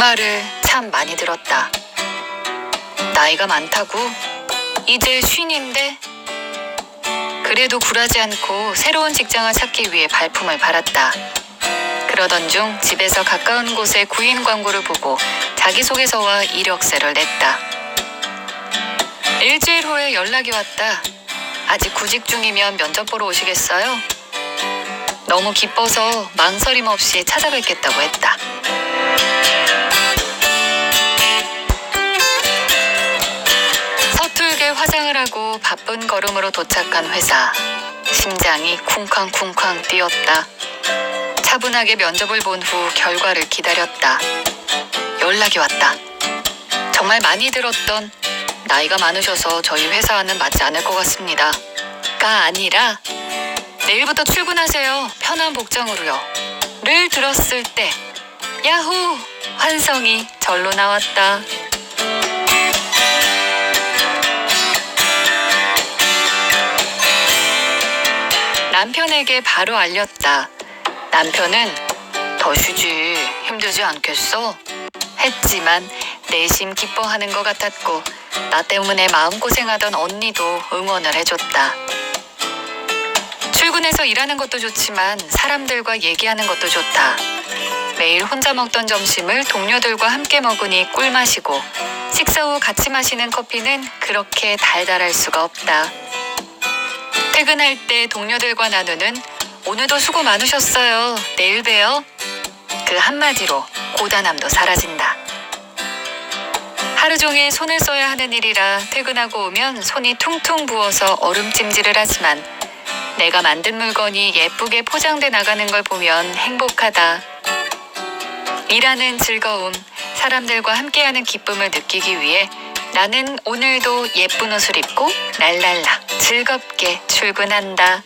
말을 참 많이 들었다. 나이가 많다고? 이제 쉰인데? 그래도 굴하지 않고 새로운 직장을 찾기 위해 발품을 팔았다. 그러던 중 집에서 가까운 곳에 구인 광고를 보고 자기소개서와 이력서를 냈다. 일주일 후에 연락이 왔다. 아직 구직 중이면 면접 보러 오시겠어요? 너무 기뻐서 망설임 없이 찾아뵙겠다고 했다. 화장을 하고 바쁜 걸음으로 도착한 회사. 심장이 쿵쾅쿵쾅 뛰었다. 차분하게 면접을 본 후 결과를 기다렸다. 연락이 왔다. 정말 많이 들었던 나이가 많으셔서 저희 회사와는 맞지 않을 것 같습니다. 가 아니라 내일부터 출근하세요. 편한 복장으로요. 를 들었을 때 야호! 환성이 절로 나왔다. 남편에게 바로 알렸다. 남편은 더 쉬지 힘들지 않겠어? 했지만 내심 기뻐하는 것 같았고 나 때문에 마음고생하던 언니도 응원을 해줬다. 출근해서 일하는 것도 좋지만 사람들과 얘기하는 것도 좋다. 매일 혼자 먹던 점심을 동료들과 함께 먹으니 꿀맛이고 식사 후 같이 마시는 커피는 그렇게 달달할 수가 없다. 퇴근할 때 동료들과 나누는 오늘도 수고 많으셨어요. 내일 봬요. 그 한마디로 고단함도 사라진다. 하루 종일 손을 써야 하는 일이라 퇴근하고 오면 손이 퉁퉁 부어서 얼음찜질을 하지만 내가 만든 물건이 예쁘게 포장돼 나가는 걸 보면 행복하다. 일하는 즐거움, 사람들과 함께하는 기쁨을 느끼기 위해 나는 오늘도 예쁜 옷을 입고 랄랄라 즐겁게 출근한다.